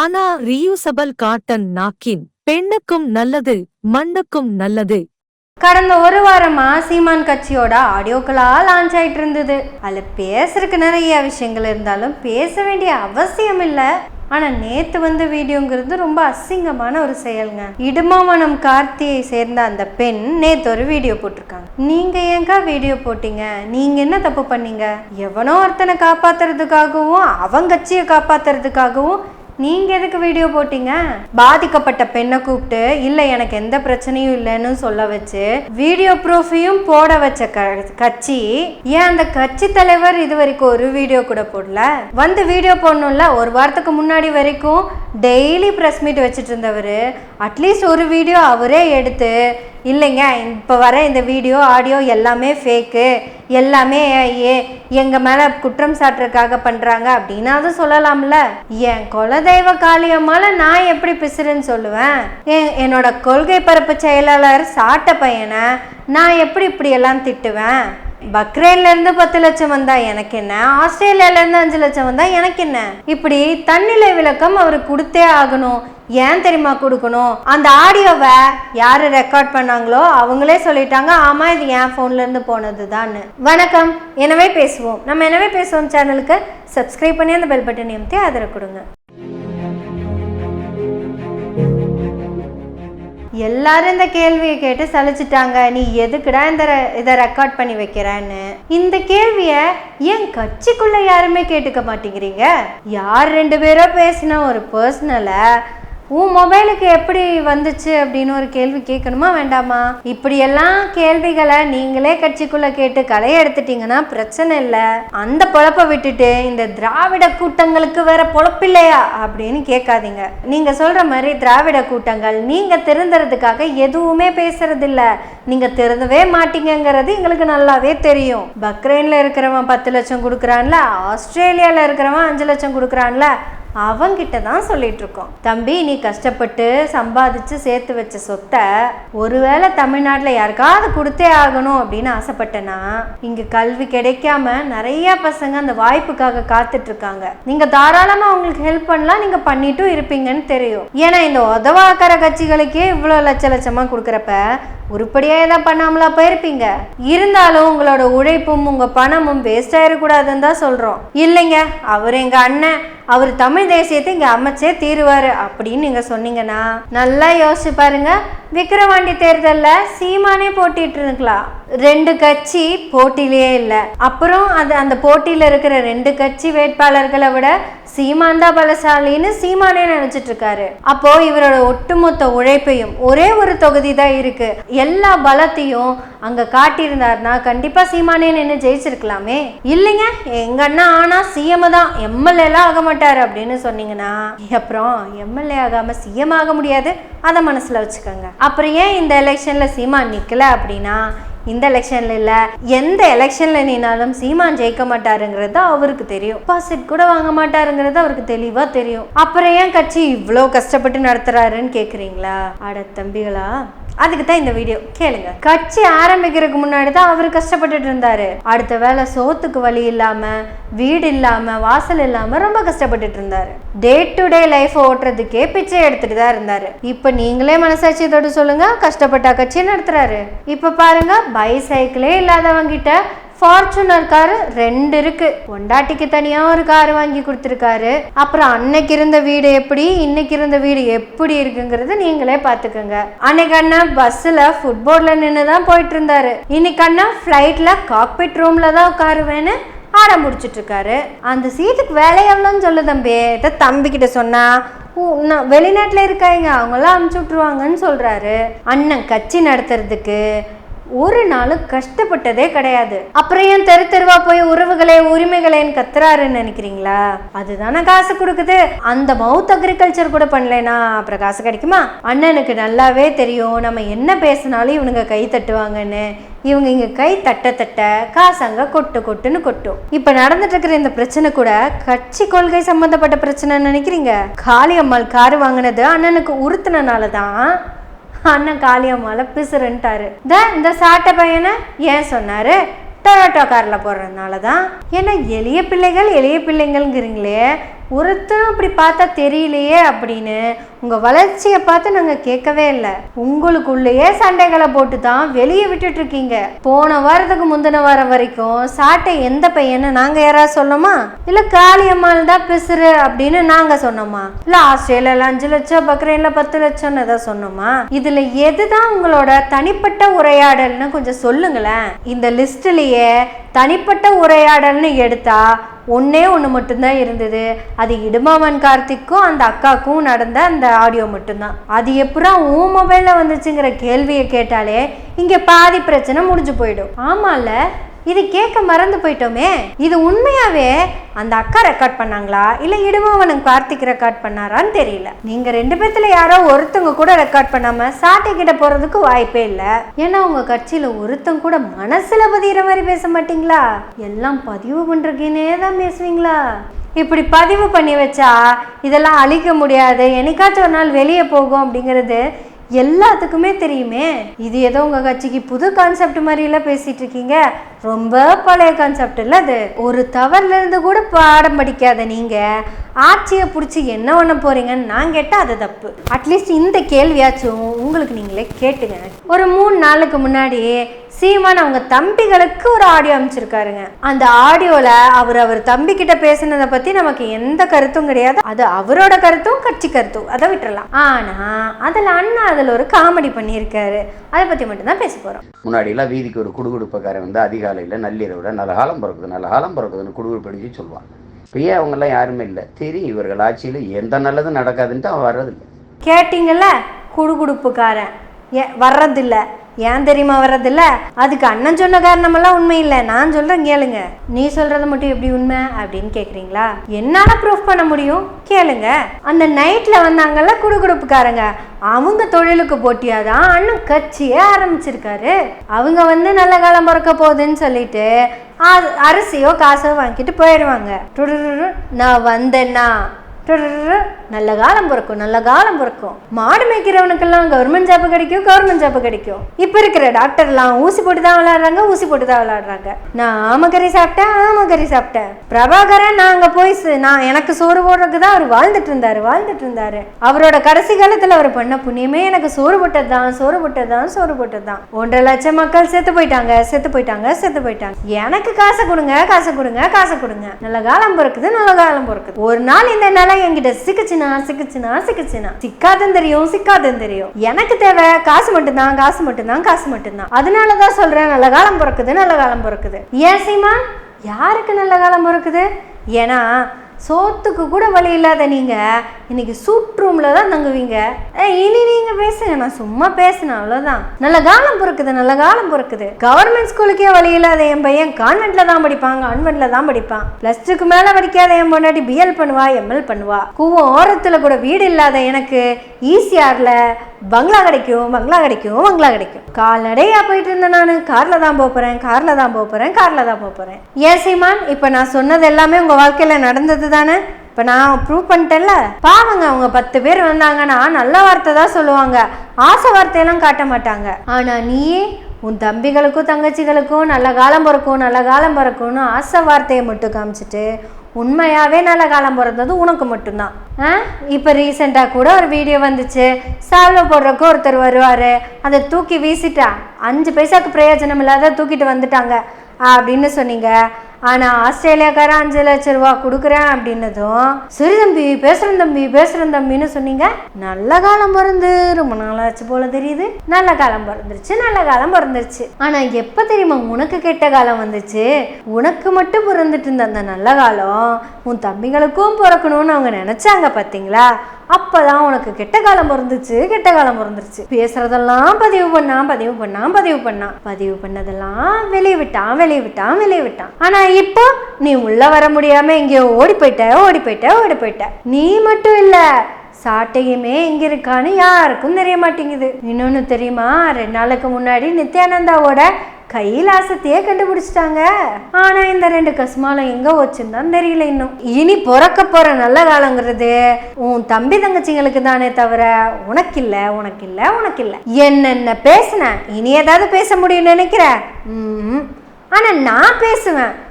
ஆனா reusable cotton நாக்கின் பெண்ணுக்கும் நல்லது மண்ணுக்கும் நல்லது. கடந்த ஒரு வாரமா சீமான் கட்சியோட ஆடியோக்களா லான்ச் ஆயிட்டு இருந்தது. அதுல பேசுறதுக்கு நிறைய விஷயங்கள் இருந்தாலும் பேச வேண்டிய அவசியம் இல்ல. ஆனா நேத்து வந்த வீடியோங்கிறது ரொம்ப அசிங்கமான ஒரு செயலுங்க. இடுமாவனம் கார்த்தியை சேர்ந்த அந்த பெண் நேத்து ஒரு வீடியோ போட்டிருக்காங்க. நீங்க ஏங்கா வீடியோ போட்டீங்க? நீங்க என்ன தப்பு பண்ணீங்க? எவனோ ஒருத்தனை காப்பாத்துறதுக்காகவும் அவன் கட்சியை காப்பாத்துறதுக்காகவும் நீங்க எதுக்கு வீடியோ போட்டீங்க? பாதிக்கப்பட்ட பெண்ணை கூப்பிட்டு இல்ல எனக்கு எந்த பிரச்சனையும் இல்லைன்னு சொல்ல வச்சு வீடியோ ப்ரூஃபையும் போட வச்ச க- கட்சி ஏன் அந்த கட்சி தலைவர் இது வரைக்கும் ஒரு வீடியோ கூட போடல? வந்து வீடியோ போடணும்ல ஒரு வாரத்துக்கு முன்னாடி வரைக்கும் டெய்லி ப்ரெஸ் மீட் வச்சுட்டு இருந்தவர். அட்லீஸ்ட் ஒரு வீடியோ அவரே எடுத்து இல்லைங்க இப்போ வர இந்த வீடியோ ஆடியோ எல்லாமே ஃபேக்கு எல்லாமே ஏ எங்கள் மேலே குற்றம் சாட்டுறதுக்காக பண்ணுறாங்க அப்படின்னாவது சொல்லலாம்ல. என் குலதெய்வ காளியம்மால நான் எப்படி பிசுறுன்னு சொல்லுவேன்? என்னோட கொள்கை பரப்பு செயலாளர் சாட்ட பையனை நான் எப்படி இப்படியெல்லாம் திட்டுவேன்? பக்ரைன்லேருந்து பத்து லட்சம் வந்தால் எனக்கு என்ன? ஆஸ்திரேலியாவிலேருந்து அஞ்சு லட்சம் வந்தால் எனக்கு என்ன? இப்படி தன்னிலை விளக்கம் அவர் கொடுத்தே ஆகணும். ஏன் தெரியுமா கொடுக்கணும்? அந்த ஆடியோவை யார் ரெக்கார்ட் பண்ணாங்களோ அவங்களே சொல்லிட்டாங்க. ஆமாம் இது என் ஃபோன்லேருந்து போனது தான் வணக்கம். எனவே பேசுவோம். நம்ம எனவே பேசுவோம் சேனலுக்கு சப்ஸ்கிரைப் பண்ணி அந்த பெல் பட்டன் நியமத்தை ஆதரவு கொடுங்க. எல்லாரும் இந்த கேள்வியை கேட்டு சலிச்சிட்டாங்க. நீ எதுக்குடா இந்த இதை ரெக்கார்ட் பண்ணி வைக்கிறேன்னு? இந்த கேள்வியை ஏன் கட்சிக்குள்ள யாருமே கேட்டுக்க மாட்டேங்கிறீங்க? யார் ரெண்டு பேரோ பேசின ஒரு பர்சனலை உன் மொபைலுக்கு எப்படி வந்துச்சு அப்படின்னு ஒரு கேள்வி கேட்கணுமா வேண்டாமா? இப்படியெல்லாம் கேள்விகளை நீங்களே கட்சிக்குள்ள கேட்டு களைய எடுத்துட்டீங்கன்னா பிரச்சனை இல்லை. அந்த பொழப்ப விட்டுட்டு இந்த திராவிட கூட்டங்களுக்கு வேற பொழப்பில்லையா அப்படின்னு கேட்காதீங்க. நீங்க சொல்ற மாதிரி திராவிட கூட்டங்கள் நீங்க திருந்துறதுக்காக எதுவுமே பேசுறது இல்ல நீங்க திருந்தவே மாட்டீங்கிறது எங்களுக்கு நல்லாவே தெரியும். பக்ரைன்ல இருக்கிறவன் பத்து லட்சம் கொடுக்குறான்ல ஆஸ்திரேலியால இருக்கிறவன் அஞ்சு லட்சம் கொடுக்குறான்ல அவங்கிட்ட தான் சொல்லிட்டு இருக்கோம் தம்பி நீ கஷ்டப்பட்டு சம்பாதிச்சு சேர்த்து வச்ச சொத்தை ஒருவேளை தமிழ்நாட்டில் யாருக்காவது கொடுத்தே ஆகணும் அப்படின்னு ஆசைப்பட்டேன்னா இங்க கல்வி கிடைக்காம நிறைய பசங்க அந்த வாய்ப்புக்காக காத்துட்டு இருக்காங்க நீங்க தாராளமா அவங்களுக்கு ஹெல்ப் பண்ணலாம் நீங்க பண்ணிட்டும் இருப்பீங்கன்னு தெரியும். ஏன்னா இந்த உதவாக்கிற கட்சிகளுக்கே இவ்வளோ லட்ச லட்சமா கொடுக்குறப்ப உருப்படியாக எதாவது பண்ணாமலா போயிருப்பீங்க. இருந்தாலும் உங்களோட உழைப்பும் உங்கள் பணமும் வேஸ்ட் ஆயிடக்கூடாதுன்னு தான் சொல்கிறோம் இல்லைங்க அவர் எங்கள் அண்ணன். அவர் தமிழ் தேசியத்தை இங்கே அமைச்சே தீருவார் அப்படின்னு நீங்கள் சொன்னீங்கன்னா நல்லா யோசிச்சு பாருங்க. விக்கிரவாண்டி தேர்தலில் சீமானே போட்டிட்டு இருக்கலாம் ரெண்டு கட்சி போட்டியிலேயே இல்லை. அப்புறம் அது அந்த போட்டியில் இருக்கிற ரெண்டு கட்சி வேட்பாளர்களை விட சீமான் தான் பலசாலின்னு சீமானே நினைச்சிட்டு இருக்காரு அப்போ இவரோட ஒட்டுமொத்த உழைப்பையும் ஒரே ஒரு தொகுதி தான் இருக்கு. எல்லா பலத்தையும் அங்க காட்டியிருந்தாருன்னா கண்டிப்பா சீமானே நின்று ஜெயிச்சிருக்கலாமே. இல்லைங்க எங்க அண்ணா ஆனா சிஎம் தான். எம்எல்ஏ எல்லாம் ஆக மாட்டாரு அப்படின்னு சொன்னீங்கன்னா அப்புறம் எம்எல்ஏ ஆகாம சிஎம் ஆக முடியாது. அதை மனசுல வச்சுக்கோங்க. அப்புறம் ஏன் இந்த எலெக்ஷன்ல சீமான் நிக்கல அப்படின்னா இந்த எலெக்ஷன்ல இல்ல எந்த எலெக்ஷன்ல நின்னாலும் சீமான் ஜெயிக்க மாட்டாருங்கிறது அவருக்கு தெரியும். பாசிட் கூட வாங்க மாட்டாருங்கிறது அவருக்கு தெளிவா தெரியும். அப்புறம் ஏன் கட்சி இவ்வளோ கஷ்டப்பட்டு நடத்துறாருன்னு கேக்குறீங்களா? அட தம்பிகளா அதுக்கு தான் இந்த வீடியோ கேளுங்க. கட்சி ஆரம்பிக்கிறதுக்கு முன்னாடி தான் அவர் கஷ்டப்பட்டுட்டு இருந்தாரு. அடுத்த வேலை சோத்துக்கு வழி இல்லாம வீடு இல்லாம வாசல் இல்லாம ரொம்ப கஷ்டப்பட்டுட்டு இருந்தாரு. டே டு டே லைஃப் ஓட்டுறதுக்கே பிச்சை எடுத்துட்டு தான் இருந்தாரு. இப்ப நீங்களே மனசாட்சி சொல்லுங்க. கஷ்டப்பட்டா கட்சியை நடத்துறாரு. இப்ப பாருங்க பைசைக்கிளே இல்லாதவங்க கிட்ட ஃபார்ச்சுனர் காரு ரெண்டு இருக்கு. பொண்டாட்டிக்கு தனியா ஒரு கார் வாங்கி கொடுத்துருக்காரு. அப்புறம் அன்னைக்கு இருந்த வீடு எப்படி இன்னைக்கு இருந்த வீடு எப்படி இருக்குங்கிறது நீங்களே பாத்துக்கோங்க அன்னைக்கு அண்ணா பஸ்ல ஃபுட்போர்ட்ல நின்று தான் போயிட்டு இருந்தாரு இன்னைக்கு அண்ணா ஃப்ளைட்ல காக்பிட் ரூம்ல தான் உட்காருவேன்னு ஆட முடிச்சிட்டு இருக்காரு அந்த சீட்டுக்கு வேலை எவ்வளோன்னு சொல்லு தம்பி. இதை தம்பிக்கிட்ட சொன்னா நான் வெளிநாட்டில் இருக்காங்க. அவங்களாம் அமுச்சு விட்ருவாங்கன்னு சொல்கிறாரு அண்ணன் கட்சி நடத்துறதுக்கு ஒரு நாளும் கஷ்டப்பட்டதே கிடையாது. அப்புறம் ஏன் தெரு தெருவா போய் உறவுகளே உரிமைகளேன்னு கத்துறாருன்னு நினைக்கிறீங்களா? அதுதானே காசு கொடுக்குது. அந்த மவுத் அக்ரிகல்ச்சர் கூட பண்ணலனா அப்புறம் காசு கிடைக்குமா? அண்ணனுக்கு நல்லாவே தெரியும். நம்ம என்ன பேசினாலும் இவனுங்க கை தட்டுவாங்கன்னு. இவங்க இங்க கை தட்ட தட்ட காசு அங்கே கொட்டு கொட்டுன்னு கொட்டும். இப்ப நடந்துட்டு இருக்கிற இந்த பிரச்சனை கூட கட்சி கொள்கை சம்பந்தப்பட்ட பிரச்சனை நினைக்கிறீங்க? காளி அம்மாள் கார் வாங்கினது அண்ணனுக்கு உறுத்துனனால தான் அண்ணன் காளியம்மால பிசுறுன்ட்டாரு. இந்த இந்த சாட்டை பையனை ஏன் சொன்னாரு? டொயோட்டோ காரில் போடுறதுனால தான் ஏன்னா எளிய பிள்ளைகள் எளிய பிள்ளைங்கள்ங்கிறீங்களே. ஒருத்தரும் அப்படி பார்த்தா தெரியலையே அப்படின்னு உங்கள் வளர்ச்சியை பார்த்து நாங்கள் கேட்கவே இல்லை. உங்களுக்குள்ளேயே சண்டைகளை போட்டு தான் வெளியே விட்டுட்டு இருக்கீங்க. போன வாரத்துக்கு முந்தின வாரம் வரைக்கும் சாட்டை எந்த பையன்னு நாங்கள் யாராவது சொன்னோமா? இல்லை காளியம்மாள் தான் பிசுறு அப்படின்னு நாங்கள் சொன்னோமா? இல்லை ஆஸ்திரேலியாவில் அஞ்சு லட்சம் பக்ரைனில் பத்து லட்சம்னு ஏதாவது சொன்னோமா? இதில் எதுதான் உங்களோட தனிப்பட்ட உரையாடல்னு கொஞ்சம் சொல்லுங்களேன். இந்த லிஸ்ட்லேயே தனிப்பட்ட உரையாடல்னு எடுத்தால் ஒன்றே ஒன்று மட்டும்தான் இருந்தது. அது இடுமாமன் கார்த்திக்கும் அந்த அக்காவுக்கும் நடந்த அந்த ஆடியோ மட்டும்தான். அது எப்படா உன் மொபைலில் வந்துச்சுங்கிற கேள்வியை கேட்டாலே இங்கே பாதி பிரச்சனை முடிஞ்சு போயிடும். ஆமாம்ல இது கேட்க மறந்து போயிட்டோமே. இது உண்மையாவே அந்த அக்கா ரெக்கார்ட் பண்ணாங்களா? இல்லை இடுமாவனம் கார்த்திக் ரெக்கார்ட் பண்ணாரான்னு தெரியல. நீங்க ரெண்டு பேர்த்துல யாரோ ஒருத்தவங்க கூட ரெக்கார்ட் பண்ணாம சாட்டை கிட்ட போறதுக்கு வாய்ப்பே இல்லை. ஏன்னா உங்க கட்சியில ஒருத்தங்க கூட மனசுல பதிகிற மாதிரி பேச மாட்டீங்களா? எல்லாம் பதிவு பண்றதுக்குன்னே தான் பேசுவீங்களா? இப்படி பதிவு பண்ணி வச்சா இதெல்லாம் அழிக்க முடியாது. என்னைக்காச்சும் ஒரு நாள் வெளியே போகும் அப்படிங்கிறது எல்லாத்துக்குமே தெரியுமே. இது ஏதோ உங்க கட்சிக்கு புது கான்செப்ட் மாதிரிலாம் பேசிட்டு இருக்கீங்க. ரொம்ப பழைய கான்செப்ட் இல்லை அது. ஒரு தவறுல இருந்து கூட பாடம் படிக்காத நீங்க. ஆட்சியை பிடிச்சி என்ன பண்ண போறீங்கன்னு நான் கேட்டால் அது தப்பு. அட்லீஸ்ட் இந்த கேள்வியாச்சும் உங்களுக்கு நீங்களே கேட்டுங்க. ஒரு மூணு நாளுக்கு முன்னாடி சீமான் அவங்க தம்பிகளுக்கு ஒரு ஆடியோ அமைச்சிருக்காருங்க. அந்த ஆடியோல அவர் அவர் தம்பி கிட்ட பேசுனதை பத்தி நமக்கு எந்த கருத்தும் கிடையாது. அது அவரோட கருத்தும் கட்சி கருத்தும். அதை விட்டுறலாம். ஆனா அதுல அண்ணா அதுல ஒரு காமெடி பண்ணியிருக்காரு. அதை பத்தி மட்டும் தான் பேச போறோம். முன்னாடியெல்லாம் வீதிக்கு ஒரு குடுகுடுப்பக்காரன் வந்து அதிகாலையில் நள்ளிரவில் நல்ல காலம் பிறக்குது நல்ல காலம் பிறக்குதுன்னு குடுகுடுப்பு அடிச்சு சொல்லுவான் இப்போ ஏன் அவங்கெல்லாம் யாருமே இல்லை? தெரியும் இவர்கள் ஆட்சியில் எந்த நல்லதும் நடக்காதுன்ட்டு அவன் வர்றதில்லை. கேட்டிங்கல்ல? குடுகுடுப்புக்காரன். ஏ வர்றதில்ல. ஏன் தெரியுமா வர்றதில்ல? அதுக்கு அண்ணன் சொன்ன காரணமெல்லாம் உண்மை இல்லை. நான் சொல்கிறேன் கேளுங்க. நீ சொல்கிறது மட்டும் எப்படி உண்மை அப்படின்னு கேட்குறீங்களா என்னால் ப்ரூஃப் பண்ண முடியும்? கேளுங்க. அந்த நைட்டில் வந்தாங்கல்ல குடுகுடுப்புக்காரங்க. அவங்க தொழிலுக்கு போட்டியாக தான் அண்ணன் கட்சியே ஆரம்பிச்சிருக்காரு. அவங்க வந்து நல்ல காலம் பிறக்க போகுதுன்னு சொல்லிட்டு அரிசியோ காசோ வாங்கிட்டு போயிடுவாங்க நான் வந்தேன்னா. நல்ல காலம் பிறக்கும் நல்ல காலம் பிறக்கும். மாடு மேய்க்கிறவனுக்கெல்லாம் கவர்மெண்ட் ஜாப் கிடைக்கும் கவர்மெண்ட் ஜாப் கிடைக்கும். இப்போ இருக்கிற டாக்டர்லாம் ஊசி போட்டு தான் விளையாடுறாங்க ஊசி போட்டு தான் விளையாடுறாங்க. நான் ஆமகறி சாப்பிட்டேன் ஆமகறி சாப்பிட்டேன். பிரபாகரன் நான் அங்கே போய் நான் எனக்கு சோறு போடுறதுக்கு தான் அவர் வாழ்ந்துட்டு இருந்தாரு வாழ்ந்துட்டு இருந்தாரு. அவரோட கடைசி காலத்தில் அவர் பண்ண புண்ணியமே எனக்கு சோறு போட்டது தான் சோறு போட்டது தான் சோறு போட்டது தான். ஒன்றரை லட்சம் மக்கள் செத்து போயிட்டாங்க செத்து போயிட்டாங்க செத்து போயிட்டாங்க. எனக்கு காசை கொடுங்க காசை கொடுங்க காசை கொடுங்க. நல்ல காலம் பிறக்குது நல்ல காலம் பிறக்குது. ஒரு நாள் இந்த நிலை என்கிட்ட சிக்கிச்சுனா சிக்கிச்சுனா சிக்கிச்சுனா. சிக்காதுன்னு தெரியும் சிக்காதுன்னு தெரியும். எனக்கு தேவை காசு மட்டும்தான் காசு மட்டும்தான் காசு மட்டும்தான். அதனாலதான் சொல்றேன் நல்ல காலம் பிறக்குது நல்ல காலம் பிறக்குது. ஏன் சீமா? யாருக்கு நல்ல காலம் பிறக்குது? ஏன்னா சோத்துக்கு கூட வழி இல்லாத நீங்க இன்னைக்கு சூட் ரூம்ல தான் தங்குவீங்க. இனி நீங்க பேசுங்க. நான் சும்மா பேசினேன் அவ்வளவுதான். நல்ல காலம் பிறக்குது நல்ல காலம் பிறக்குது. கவர்மெண்ட் ஸ்கூலுக்கே வழி இல்லாத என் பையன் கான்வென்ட்ல தான் படிப்பான். கான்வென்ட்ல தான் படிப்பான். பிளஸ் டூக்கு மேல படிக்காத என் பொண்டாட்டி பிஎல் பண்ணுவா எம்எல் பண்ணுவா. கூவம் ஓரத்துல கூட வீடு இல்லாத எனக்கு ஈசிஆர்ல பங்களா கிடைக்கும் பங்களா கிடைக்கும் பங்களா கிடைக்கும். கால்நடையா போயிட்டு இருந்தேன் நான். கார்ல தான் போக போறேன் கார்ல தான் போக போறேன் கார்ல தான் போக போறேன் ஏன் சீமான் இப்ப நான் சொன்னது எல்லாமே உங்க வாழ்க்கையில நடந்தது தானே இப்போ நான் ப்ரூவ் பண்ணிட்டேன்ல? பாவங்க அவங்க பத்து பேர் வந்தாங்கன்னா நல்ல வார்த்தை தான் சொல்லுவாங்க. ஆசை வார்த்தையெல்லாம் காட்ட மாட்டாங்க. ஆனால் நீயே உன் தம்பிகளுக்கும் தங்கச்சிகளுக்கும் நல்ல காலம் பிறக்கும் நல்ல காலம் பிறக்கும்னு ஆசை வார்த்தையை மட்டும் காமிச்சிட்டு உண்மையாகவே நல்ல காலம் பிறந்தது உனக்கு மட்டும்தான். ஆ? இப்போ ரீசெண்டாக கூட ஒரு வீடியோ வந்துச்சு. சால்வை போடுறக்கு ஒருத்தர் வருவார். அதை தூக்கி வீசிட்டா அஞ்சு பைசாக்கு பிரயோஜனம் இல்லாத தூக்கிட்டு வந்துட்டாங்க. அப்படின்னு சொன்னீங்க. ஆனால் ஆஸ்திரேலியாக்காரன் அஞ்சு லட்ச ரூபா கொடுக்குறேன் அப்படின்னதும் சரி தம்பி பேசுகிறேன் தம்பி பேசுகிறேன் தம்பின்னு சொன்னீங்க? நல்ல காலம் பிறந்து ரொம்ப நாளாச்சு போல தெரியுது. நல்ல காலம் பிறந்துருச்சு நல்ல காலம் பிறந்துருச்சு. ஆனால் எப்போ தெரியுமா உனக்கு கெட்ட காலம் வந்துச்சு? உனக்கு மட்டும் பிறந்துட்டு இருந்த அந்த நல்ல காலம் உன் தம்பிகளுக்கும் பிறக்கணும்னு அவங்க நினச்சாங்க பார்த்தீங்களா அப்போதான் உனக்கு கெட்ட காலம் பிறந்துச்சு கெட்ட காலம் பிறந்துருச்சு. பேசுறதெல்லாம் பதிவு பண்ணான் பதிவு பண்ணான் பதிவு பண்ணான். பதிவு பண்ணதெல்லாம் வெளியே விட்டான் வெளியே விட்டான் வெளியே விட்டான். ஆனால் ஆனால் இப்போ நீ உள்ள வர முடியாம எங்கேயோ ஓடி போயிட்ட ஓடி போயிட்ட ஓடி போயிட்ட நீ மட்டும் இல்ல சாட்டையுமே எங்க இருக்கான்னு யாருக்கும் தெரிய மாட்டேங்குது இன்னொன்னு தெரியுமா? ரெண்டு நாளுக்கு முன்னாடி நித்யானந்தாவோட கைலாசத்தையே கண்டுபிடிச்சிட்டாங்க. ஆனா இந்த ரெண்டு கஸ்மாலம் எங்க வச்சுருந்தான் தெரியல இன்னும். இனி பிறக்க போற நல்ல காலங்கிறது உன் தம்பி தங்கச்சிங்களுக்கு தானே தவிர உனக்கு இல்ல உனக்கு இல்ல உனக்கு இல்ல என்னென்ன பேசுன? இனி ஏதாவது பேச முடியும்னு நினைக்கிற? ஆனா நான் பேசுவேன்.